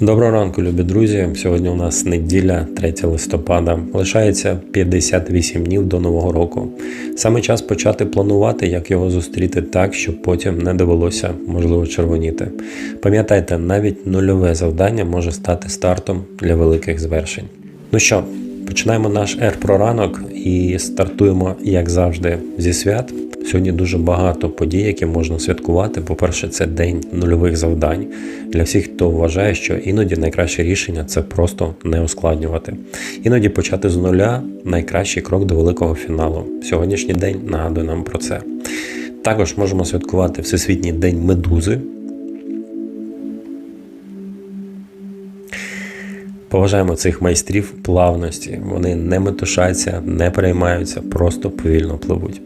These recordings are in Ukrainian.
Доброго ранку, любі друзі. Сьогодні у нас неділя, 3 листопада. Лишається 58 днів до нового року. Саме час почати планувати, як його зустріти так, щоб потім не довелося можливо червоніти. Пам'ятайте, навіть нульове завдання може стати стартом для великих звершень. Ну що, починаємо наш ер про ранок і стартуємо, як завжди, зі свят. Сьогодні дуже багато подій, які можна святкувати. По-перше, це день нульових завдань для всіх, хто вважає, що іноді найкраще рішення це просто не ускладнювати. Іноді почати з нуля найкращий крок до великого фіналу. Сьогоднішній день нагадує нам про це. Також можемо святкувати Всесвітній день медузи. Поважаємо цих майстрів плавності. Вони не метушаться, не переймаються, просто повільно пливуть.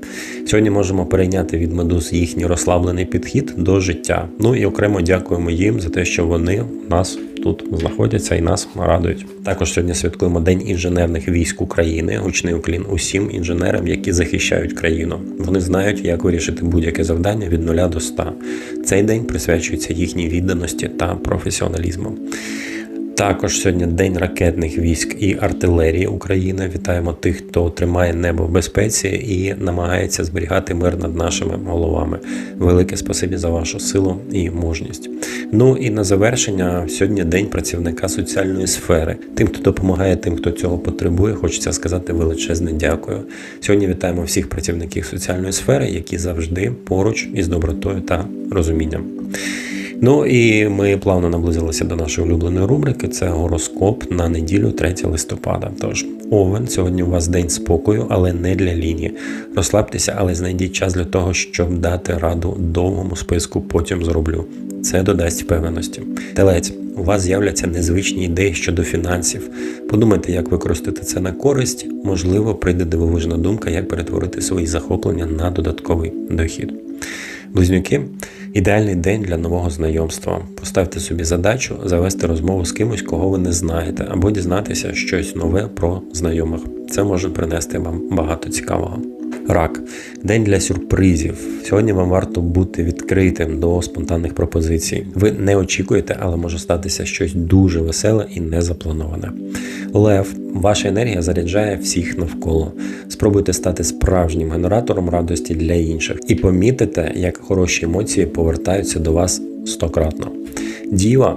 Сьогодні можемо перейняти від медуз їхній розслаблений підхід до життя. Ну і окремо дякуємо їм за те, що вони нас тут знаходяться і нас радують. Також сьогодні святкуємо День інженерних військ України. Гучний уклін усім інженерам, які захищають країну. Вони знають, як вирішити будь-яке завдання від 0 до 100. Цей день присвячується їхній відданості та професіоналізму. Також сьогодні День ракетних військ і артилерії України. Вітаємо тих, хто тримає небо в безпеці і намагається зберігати мир над нашими головами. Велике спасибі за вашу силу і мужність. Ну і на завершення сьогодні день працівника соціальної сфери. Тим, хто допомагає, тим, хто цього потребує, хочеться сказати величезне дякую. Сьогодні вітаємо всіх працівників соціальної сфери, які завжди поруч із добротою та розумінням. Ну і ми плавно наблизилися до нашої улюбленої рубрики. Це гороскоп на неділю 3 листопада. Тож, Овен, сьогодні у вас день спокою, але не для лінії. Розслабтеся, але знайдіть час для того, щоб дати раду довгому списку. Потім зроблю. Це додасть впевненості. Телець, у вас з'являться незвичні ідеї щодо фінансів. Подумайте, як використати це на користь. Можливо, прийде дивовижна думка, як перетворити свої захоплення на додатковий дохід. Близнюки. Ідеальний день для нового знайомства. Поставте собі задачу завести розмову з кимось, кого ви не знаєте, або дізнатися щось нове про знайомих. Це може принести вам багато цікавого. Рак день для сюрпризів. Сьогодні вам варто бути відкритим до спонтанних пропозицій. Ви не очікуєте, але може статися щось дуже веселе і незаплановане. Лев, ваша енергія заряджає всіх навколо. Спробуйте стати справжнім генератором радості для інших і помітите, як хороші емоції повертаються до вас стократно. Діва.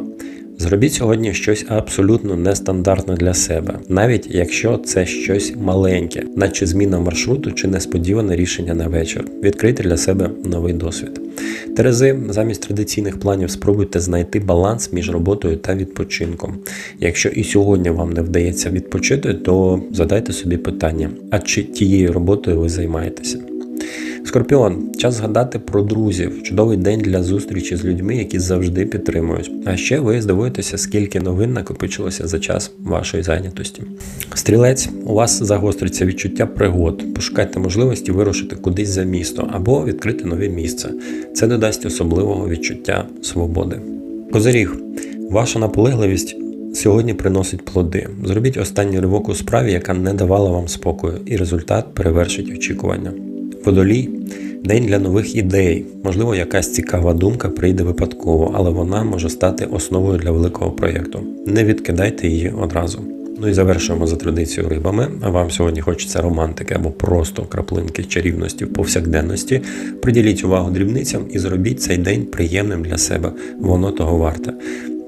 Зробіть сьогодні щось абсолютно нестандартне для себе, навіть якщо це щось маленьке, наче зміна маршруту чи несподіване рішення на вечір. Відкрийте для себе новий досвід. Терези, замість традиційних планів спробуйте знайти баланс між роботою та відпочинком. Якщо і сьогодні вам не вдається відпочити, то задайте собі питання: а чи тією роботою ви займаєтеся? Скорпіон, час згадати про друзів. Чудовий день для зустрічі з людьми, які завжди підтримують. А ще ви здивуєтеся, скільки новин накопичилося за час вашої зайнятості. Стрілець, у вас загостриться відчуття пригод. Пошукайте можливості вирушити кудись за місто або відкрити нове місце. Це додасть особливого відчуття свободи. Козиріг, ваша наполегливість. Сьогодні приносить плоди. Зробіть останній ривок у справі, яка не давала вам спокою, і результат перевершить очікування. Водолій день для нових ідей. Можливо, якась цікава думка прийде випадково, але вона може стати основою для великого проєкту. Не відкидайте її одразу. Ну і завершуємо за традицією рибами. А вам сьогодні хочеться романтики або просто краплинки чарівності в повсякденності. Приділіть увагу дрібницям і зробіть цей день приємним для себе. Воно того варте.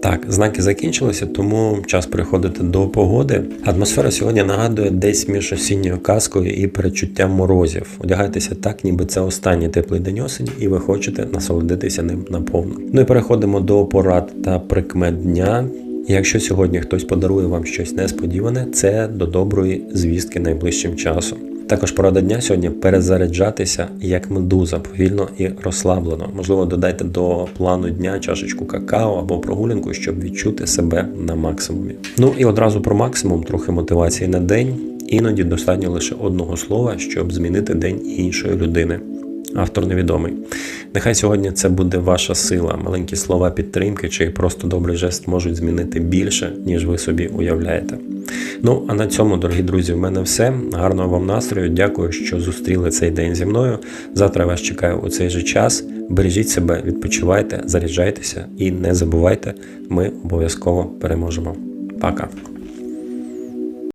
Так, знаки закінчилися, тому час переходити до погоди. Атмосфера сьогодні нагадує десь між осінньою казкою і перечуттям морозів. Одягайтеся так, ніби це останній теплий день осені, і ви хочете насолодитися ним наповну. Ну і переходимо до порад та прикмет дня. Якщо сьогодні хтось подарує вам щось несподіване, це до доброї звістки найближчим часом. Також порада дня сьогодні перезаряджатися як медуза, повільно і розслаблено. Можливо, додайте до плану дня чашечку какао або прогулянку, щоб відчути себе на максимумі. Ну і одразу про максимум, трохи мотивації на день. Іноді достатньо лише одного слова, щоб змінити день іншої людини. Автор невідомий. Нехай сьогодні це буде ваша сила. Маленькі слова підтримки чи просто добрий жест можуть змінити більше, ніж ви собі уявляєте. Ну, а на цьому, дорогі друзі, в мене все. Гарного вам настрою. Дякую, що зустріли цей день зі мною. Завтра вас чекаю у цей же час. Бережіть себе, відпочивайте, заряджайтеся і не забувайте, ми обов'язково переможемо. Пока.